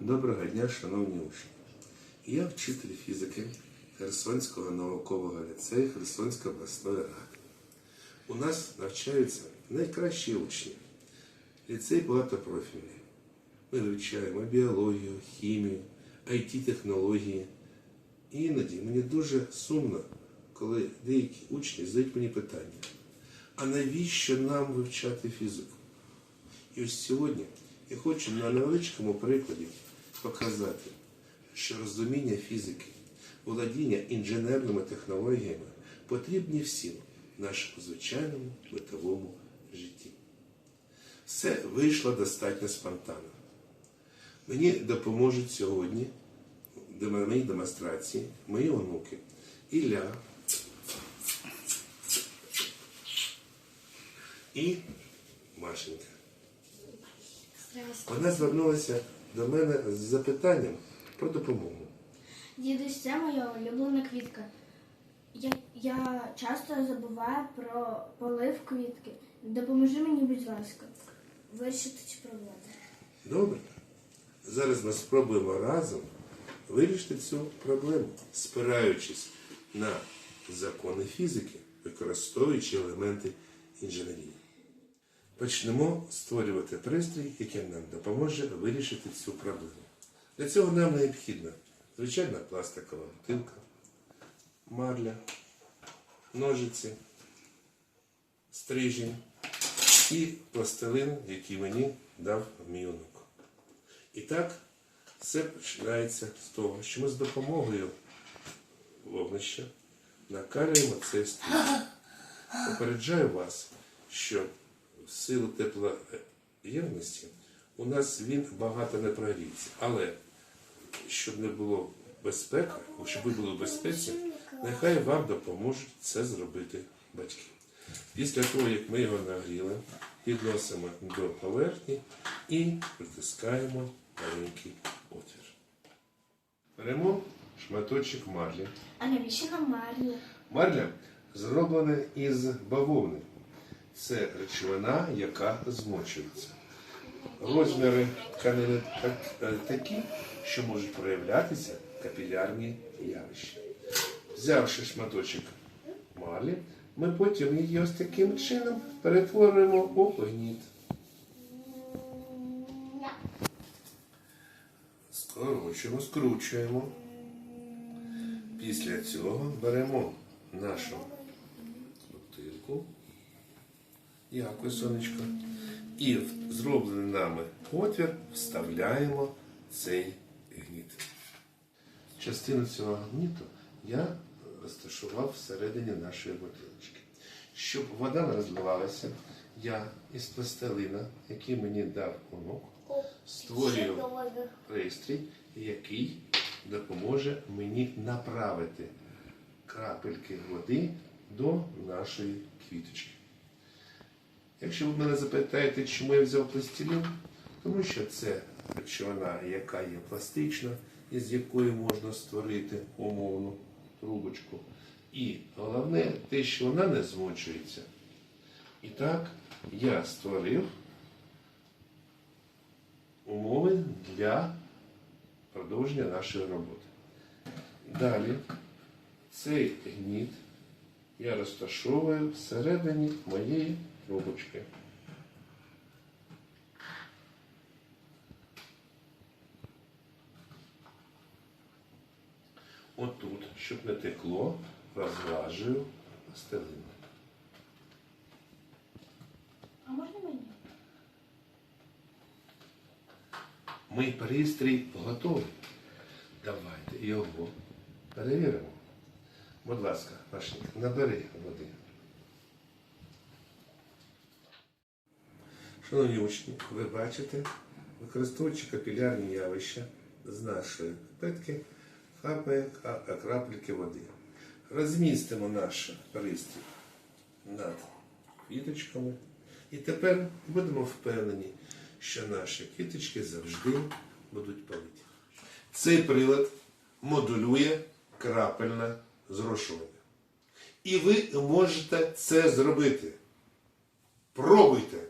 Доброго дня, шановні учні. Я вчитель фізики Херсонського наукового ліцею Херсонської обласної ради. У нас навчаються найкращі учні. Ліцей багатопрофільний. Ми вивчаємо біологію, хімію, IT-технології. І іноді мені дуже сумно, коли деякі учні задають мені питання, а навіщо нам вивчати фізику? І ось сьогодні я хочу на невеличкому прикладі показати, що розуміння фізики, володіння інженерними технологіями потрібні всім в нашому звичайному битовому житті. Все вийшло достатньо спонтанно. Мені допоможуть сьогодні в моїй демонстрації мої онуки Ілля і Машенька. Вона звернулася до мене з запитанням про допомогу. Дідусь, це моя улюблена квітка. Я, я часто забуваю про полив квітки. Допоможи мені, будь ласка, вирішити цю проблему. Добре? Зараз ми спробуємо разом вирішити цю проблему, спираючись на закони фізики, використовуючи елементи інженерії. Почнемо створювати пристрій, який нам допоможе вирішити цю проблему. Для цього нам необхідна звичайна пластикова бутилка, марля, ножиці, стрижень і пластилин, який мені дав мій онук. І так, все починається з того, що ми з допомогою вогнища накалюємо цей стрій. Попереджаю вас, що в силу теплоємності у нас він багато не прогріється. Але щоб не було безпеки, щоб ви були в безпеці, нехай вам допоможуть це зробити батьки. Після того, як ми його нагріли, підносимо до поверхні і притискаємо маленький отвір. Беремо шматочок марлі. А навіщо нам Марія? Марля зроблена із бавовни. Це речовина, яка змочується. Розміри тканини е, такі, що можуть проявлятися капілярні явища. Взявши шматочок марлі, ми потім її ось таким чином перетворюємо у гніт. Скорочуємо, скручуємо. Після цього беремо нашу бутилку, якось сонечко, і в зроблений нами отвір вставляємо цей гніт. Частину цього гніту я розташував всередині нашої бутилочки. Щоб вода не розливалася, я із пластилина, який мені дав онук, створюю пристрій, який допоможе мені направити крапельки води до нашої квіточки. Якщо ви мене запитаєте, чому я взяв пластилін, тому що це речовина, яка є пластична, із якої можна створити умовну трубочку. І головне те, що вона не змочується. І так я створив умови для продовження нашої роботи. Далі цей гніт я розташовую всередині моєї трубочки. Отут, щоб не текло, розглажую пластилин. А можна мені? Мій пристрій готовий. Давайте його перевіримо. Будь ласка, Машенька, набери води. Шановні учні, ви бачите, використовуючи капілярні явища з нашої пипетки, хапає ка- крапельки води. Розмістимо наш пристрій над квіточками. І тепер будемо впевнені, що наші квіточки завжди будуть палити. Цей прилад модулює крапельне зрошування. І ви можете це зробити. Пробуйте!